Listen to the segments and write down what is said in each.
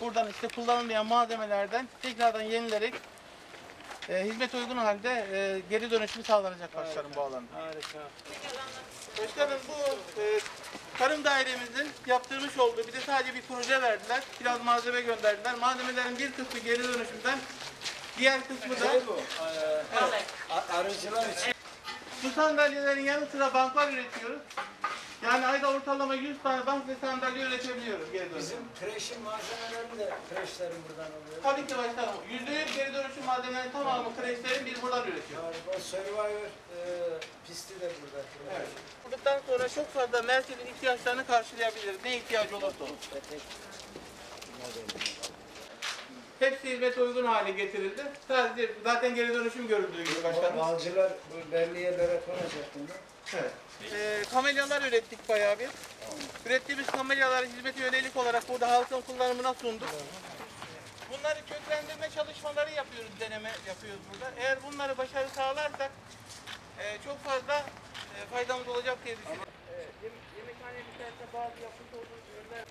Buradan işte kullanılmayan malzemelerden tekrardan yenilerek e, hizmet uygun halde e, geri dönüşümü sağlanacak başkanım bu alanda. Harika. Başkanım bu e, tarım dairemizin yaptırmış olduğu bir de sadece bir proje verdiler. Biraz malzeme gönderdiler. Malzemelerin bir kısmı geri dönüşümden, diğer kısmı da Bu e, arıcılar için. bu sandalyelerin yanı sıra banklar üretiyoruz. Yani ayda ortalama 100 tane bank ve sandalye üretebiliyoruz geri dönüşüm. Bizim kreşin malzemelerini de kreşlerin buradan alıyor. Tabii ki başkanım. %100 geri dönüşüm malzemelerinin tamamı kreşlerin biz buradan üretiyoruz. Harika. Survivor e, pisti de burada. Evet. Kurduktan sonra çok fazla merkezin ihtiyaçlarını karşılayabiliriz. Ne ihtiyacı olursa olsun. Hepsi hizmete uygun hale getirildi. Sadece zaten geri dönüşüm görüldüğü gibi başkanım. Balcılar bu belli yerlere konacak bunu. Evet. Ee, kamelyalar ürettik bayağı bir. Ürettiğimiz kamelyaları hizmete yönelik olarak burada halkın kullanımına sunduk. Bunları köklendirme çalışmaları yapıyoruz, deneme yapıyoruz burada. Eğer bunları başarı sağlarsak e, çok fazla e, faydamız olacak diye düşünüyorum. E, yem- yemekhane içerisinde bazı yapmış olduğumuz ürünler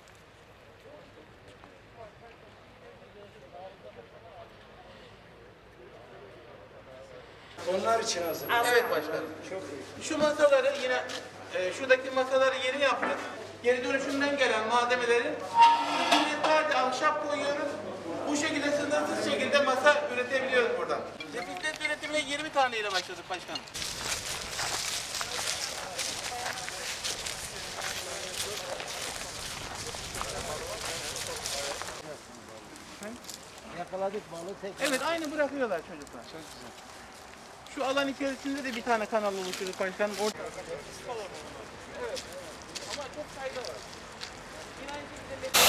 Onlar için hazır. Evet başkanım. Çok iyi. Şu masaları yine e, şuradaki masaları yeni yaptık. Geri dönüşümden gelen malzemeleri sadece ahşap koyuyoruz. Bu şekilde sınırsız şekilde masa üretebiliyoruz buradan. Bisiklet üretimine 20 tane ile başladık başkanım. Yakaladık balı tek. Evet aynı bırakıyorlar çocuklar. Çok güzel. Şu alan içerisinde de bir tane kanal oluşturdu başkanım. Orada... Evet. Ama çok fayda var. Yine aynı şekilde